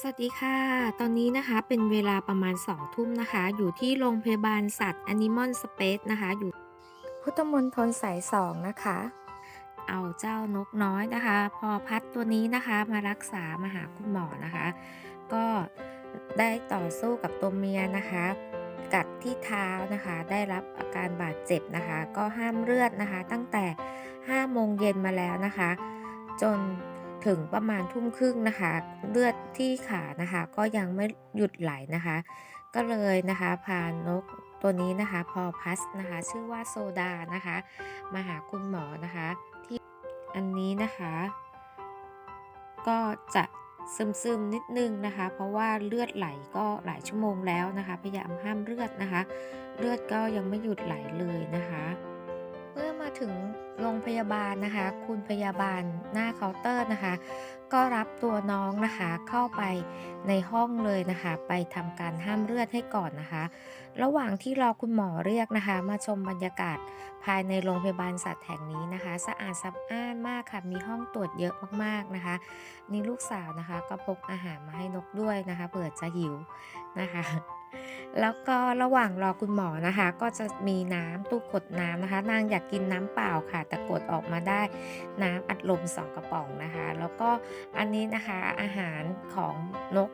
สวัสดีค่ะ ตอนนี้นะคะเป็นเวลาประมาณ2ทุ่มนะคะ อยู่ที่โรงพยาบาลสัตว์ Animal Space นะคะ อยู่พุทธมณฑลสาย2นะคะ เอาเจ้านกน้อยนะคะ พอพัดตัวนี้นะคะมารักษามาหาคุณหมอนะคะ ก็ได้ต่อสู้กับตัวเมียนะคะ กัดที่เท้านะคะ ได้รับอาการบาดเจ็บนะคะ ก็ห้ามเลือดนะคะ ตั้งแต่5โมงเย็นมาแล้วนะคะ จน ถึงประมาณทุ่มครึ่งนะคะ เลือดที่ขานะคะ ก็ยังไม่หยุดไหลนะคะ ก็เลยนะคะพานกตัวนี้นะคะพอพัสนะคะ ชื่อว่าโซดานะคะมาหาคุณหมอนะคะ ที่อันนี้นะคะ ก็จะซึมๆนิดนึงนะคะ เพราะว่าเลือดไหลก็หลายชั่วโมงแล้วนะคะ พยายามห้ามเลือดนะคะ เลือดก็ยังไม่หยุดไหลเลยนะคะ ถึงโรงพยาบาลนะคะ คุณพยาบาลหน้าเคาน์เตอร์นะคะ ก็รับตัวน้องนะคะเข้าไปในห้องเลยนะคะ ไปทำการห้ามเลือดให้ก่อนนะคะ ระหว่างที่รอคุณหมอเรียกนะคะ มาชมบรรยากาศภายในโรงพยาบาลสัตว์แห่งนี้นะคะ สะอาดสะอ้านมากค่ะ มีห้องตรวจเยอะมากๆนะคะ นี่ลูกสาวนะคะ ก็พกอาหารมาให้นกด้วยนะคะเผื่อจะหิวนะคะ แล้วก็ระหว่างรอคุณหมอนะคะ ก็จะมีน้ำตู้กดน้ำนะคะ นางอยากกินน้ำเปล่าค่ะ แต่กดออกมาได้น้ำอัดลมสองกระป๋องนะคะ แล้วก็อันนี้นะคะอาหารของนก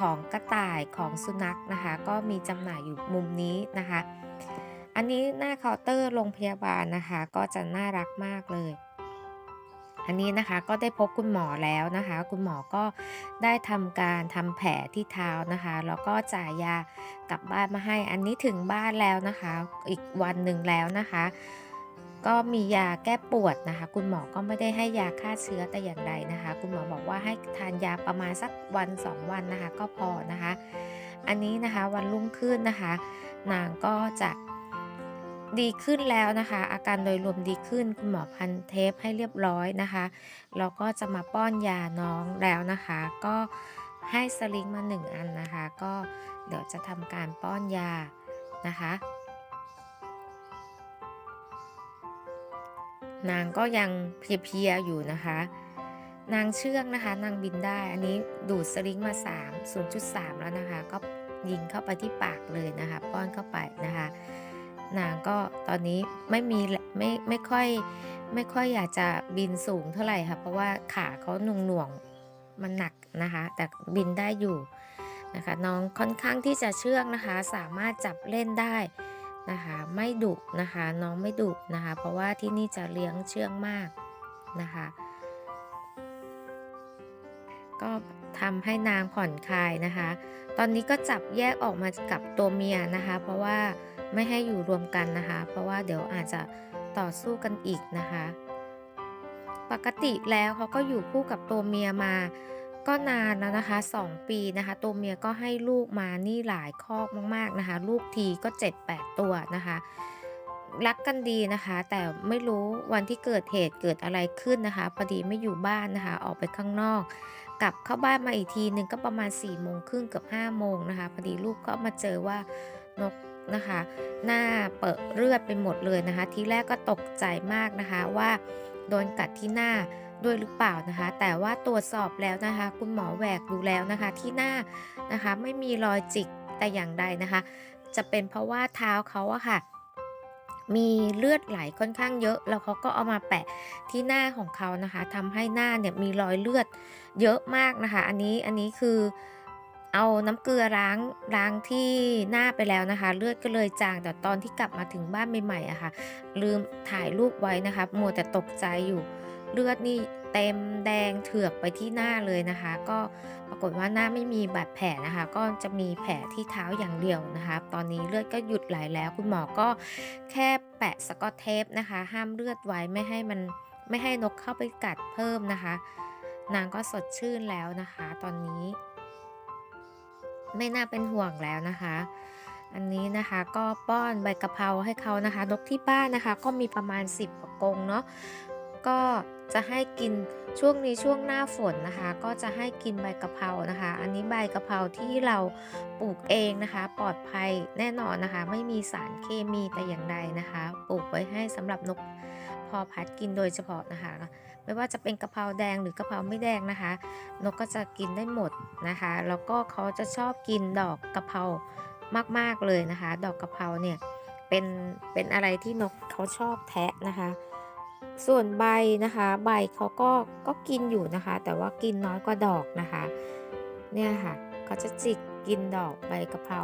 ของกระต่ายของสุนัขนะคะ ก็มีจำหน่ายอยู่มุมนี้นะคะ อันนี้หน้าเคาน์เตอร์โรงพยาบาลนะคะ ก็จะน่ารักมากเลย อันนี้นะคะก็ได้พบคุณหมอแล้วนะคะ คุณหมอก็ได้ทำการทำแผลที่เท้านะคะ แล้วก็จ่ายยากลับบ้านมาให้ อันนี้ถึงบ้านแล้วนะคะ อีกวันหนึ่งแล้วนะคะ ก็มียาแก้ปวดนะคะ คุณหมอก็ไม่ได้ให้ยาฆ่าเชื้อแต่อย่างใดนะคะ คุณหมอบอกว่าให้ทานยาประมาณสักวันสองวันนะคะ ก็พอนะคะ อันนี้นะคะวันรุ่งขึ้นนะคะ นางก็จะ ดีขึ้นแล้วนะคะ อาการโดยรวมดีขึ้นคุณหมอพันเทปให้เรียบร้อยนะคะแล้วก็จะมาป้อนยาน้องแล้วนะคะ ก็ให้สลิงมาหนึ่งอันนะคะ ก็เดี๋ยวจะทำการป้อนยานะคะ นางก็ยังเพียๆอยู่นะคะ นางเชื่องนะคะ นางบินได้อันนี้ดูดสลิงมา 3 0.3 แล้วนะคะ ก็ยิงเข้าไปที่ปากเลยนะคะ ป้อนเข้าไปนะคะ นางก็ตอนนี้ไม่มีไม่ไม่ค่อยไม่ค่อยอยากจะบินสูงเท่าไหร่ค่ะเพราะว่าขาเขาหน่วงหน่วงมันหนักนะคะ แต่บินได้อยู่นะคะน้องค่อนข้างที่จะเชื่องนะคะ สามารถจับเล่นได้นะคะ ไม่ดุนะคะ น้องไม่ดุนะคะ เพราะว่าที่นี่จะเลี้ยงเชื่องมากนะคะ ก็ทำให้นางผ่อนคลายนะคะ ตอนนี้ก็จับแยกออกมากับตัวเมียนะคะ เพราะว่า ไม่ให้อยู่รวมกันนะคะ เพราะว่าเดี๋ยวอาจจะต่อสู้กันอีกนะคะ ปกติแล้วเขาก็อยู่คู่กับตัวเมียมาก็นานแล้วนะคะ 2 ปีนะคะ ตัวเมียก็ให้ลูกมานี่หลายคอกมาก ๆนะคะ ลูกทีก็ 7-8 ตัวนะคะ รักกันดีนะคะ แต่ไม่รู้วันที่เกิดเหตุเกิดอะไรขึ้นนะคะพอดีไม่อยู่บ้านนะคะ ออกไปข้างนอก กลับเข้าบ้านมาอีกทีหนึ่งก็ประมาณ4ี่โมงครึ่งเกือบห้าโมงนะคะพอดีลูกก็มาเจอว่านก นะคะ หน้าเปิดเลือดไปหมดเลยนะคะ ทีแรกก็ตกใจมากนะคะว่าโดนกัดที่หน้าด้วยหรือเปล่านะคะ แต่ว่าตรวจสอบแล้วนะคะ คุณหมอแหวกดูแล้วนะคะ ที่หน้านะคะ ไม่มีรอยจิกแต่อย่างใดนะคะ จะเป็นเพราะว่าเท้าเขาอะค่ะ มีเลือดไหลค่อนข้างเยอะ แล้วเขาก็เอามาแปะที่หน้าของเขานะคะทำให้หน้าเนี่ยมีรอยเลือดเยอะมากนะคะ อันนี้อันนี้คือ เอาน้ำเกลือล้างล้างที่หน้าไปแล้วนะคะ เลือดก็เลยจางแต่ตอนที่กลับมาถึงบ้านใหม่ๆอะค่ะ ลืมถ่ายรูปไว้นะคะ มัวแต่ตกใจอยู่เลือดนี่เต็มแดงเถือกไปที่หน้าเลยนะคะ ก็ปรากฏว่าหน้าไม่มีบาดแผลนะคะ ก็จะมีแผลที่เท้าอย่างเดียวนะคะ ตอนนี้เลือดก็หยุดไหลแล้ว คุณหมอก็แค่แปะสกอตเทปนะคะ ห้ามเลือดไว้ไม่ให้มันไม่ให้นกเข้าไปกัดเพิ่มนะคะ นางก็สดชื่นแล้วนะคะ ตอนนี้ ไม่น่าเป็นห่วงแล้วนะคะ อันนี้นะคะก็ป้อนใบกะเพราให้เขานะคะ นกที่บ้านนะคะ ก็มีประมาณ 10กว่ากงเนาะก็จะให้กินช่วงนี้ช่วงหน้าฝนนะคะ ก็จะให้กินใบกะเพรานะคะ อันนี้ใบกะเพราที่เราปลูกเองนะคะ ปลอดภัยแน่นอนนะคะ ไม่มีสารเคมีแต่อย่างใดนะคะ ปลูกไว้ให้สำหรับนก พอพัดกินโดยเฉพาะนะคะ ไม่ว่าจะเป็นกะเพราแดงหรือกะเพราไม่แดงนะคะ นกก็จะกินได้หมดนะคะ แล้วก็เขาจะชอบกินดอกกะเพรามาก ๆเลยนะคะ ดอกกะเพราเนี่ยเป็นเป็นอะไรที่นกเขาชอบแทะนะคะ ส่วนใบนะคะ ใบเขาก็ก็กินอยู่นะคะ แต่ว่ากินน้อยกว่าดอกนะคะ เนี่ยค่ะเขาจะจิกกินดอกใบกะเพรา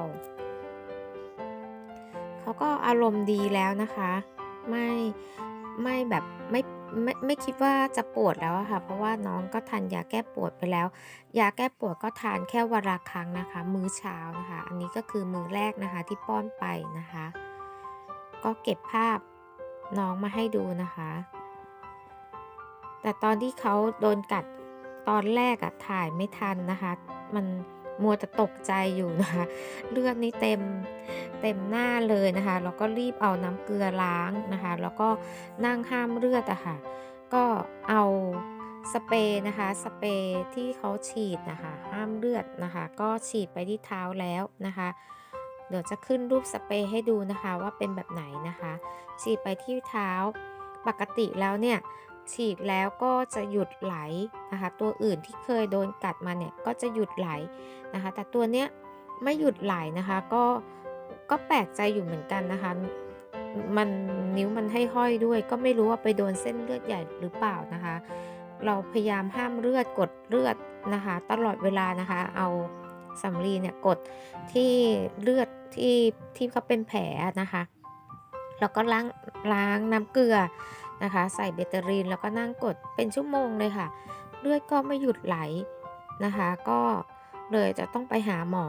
เขาก็อารมณ์ดีแล้วนะคะ ไม่ ไม่แบบไม่ไม่ไม่คิดว่าจะปวดแล้วค่ะ เพราะว่าน้องก็ทานยาแก้ปวดไปแล้ว ยาแก้ปวดก็ทานแค่วันละครั้งนะคะ มื้อเช้านะคะ อันนี้ก็คือมื้อแรกนะคะที่ป้อนไปนะคะ ก็เก็บภาพน้องมาให้ดูนะคะ แต่ตอนที่เขาโดนกัดตอนแรกอะถ่ายไม่ทันนะคะ มัน มัวแต่ตกใจอยู่นะคะเลือดนี่เต็มเต็มหน้าเลยนะคะแล้วก็รีบเอาน้ำเกลือล้างนะคะ แล้วก็นั่งห้ามเลือดอะค่ะก็เอาสเปรย์นะคะสเปรย์ที่เขาฉีดนะคะ ห้ามเลือดนะคะ ก็ฉีดไปที่เท้าแล้วนะคะ เดี๋ยวจะขึ้นรูปสเปรย์ให้ดูนะคะว่าเป็นแบบไหนนะคะ ฉีดไปที่เท้าปกติแล้วเนี่ย ฉีดแล้วก็จะหยุดไหลนะคะ ตัวอื่นที่เคยโดนกัดมาเนี่ยก็จะหยุดไหลนะคะ แต่ตัวเนี้ยไม่หยุดไหลนะคะ ก็ก็แปลกใจอยู่เหมือนกันนะคะ มันนิ้วมันให้ห้อยด้วย ก็ไม่รู้ว่าไปโดนเส้นเลือดใหญ่หรือเปล่านะคะ เราพยายามห้ามเลือดกดเลือดนะคะ ตลอดเวลานะคะ เอาสำลีเนี่ยกดที่เลือดที่ที่เขาเป็นแผลนะคะ แล้วก็ล้างล้างน้ำเกลือ นะคะ ใส่เบตาดีนแล้วก็นั่งกดเป็นชั่วโมงเลยค่ะ เลือดก็ไม่หยุดไหลนะคะ ก็เลยจะต้องไปหาหมอ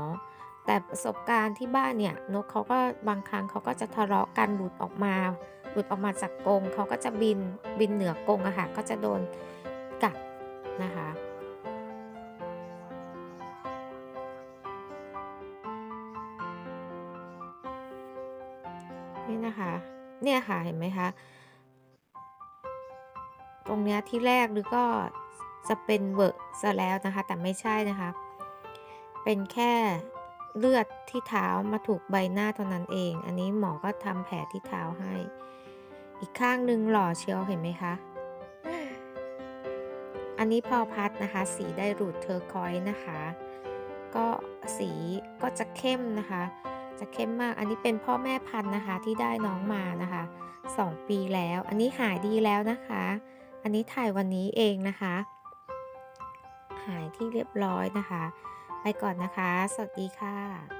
แต่ประสบการณ์ที่บ้านเนี่ยนกเขาก็บางครั้งเขาก็จะทะเลาะกันหลุดออกมาหลุดออกมาจากกรงเขาก็จะบินบินเหนือกรงอะค่ะก็จะโดนกัดนะคะนี่นะคะ เนี่ยค่ะ เห็นไหมคะ ตรงเนี้ยที่แรกหรือก็จะเป็นเวอร์ซะแล้วนะคะ แต่ไม่ใช่นะคะ เป็นแค่เลือดที่เท้ามาถูกใบหน้าเท่านั้นเอง อันนี้หมอก็ทำแผลที่เท้าให้ อีกข้างหนึ่งหล่อเชียวเห็นไหมคะ อันนี้พอพัดนะคะ สีได้รูดเทอร์คอยส์นะคะ ก็สีก็จะเข้มนะคะ จะเข้มมาก อันนี้เป็นพ่อแม่พันธุ์นะคะที่ได้น้องมานะคะ 2 ปีแล้ว อันนี้หายดีแล้วนะคะ อันนี้ถ่ายวันนี้เองนะคะ หายที่เรียบร้อยนะคะ ไปก่อนนะคะ สวัสดีค่ะ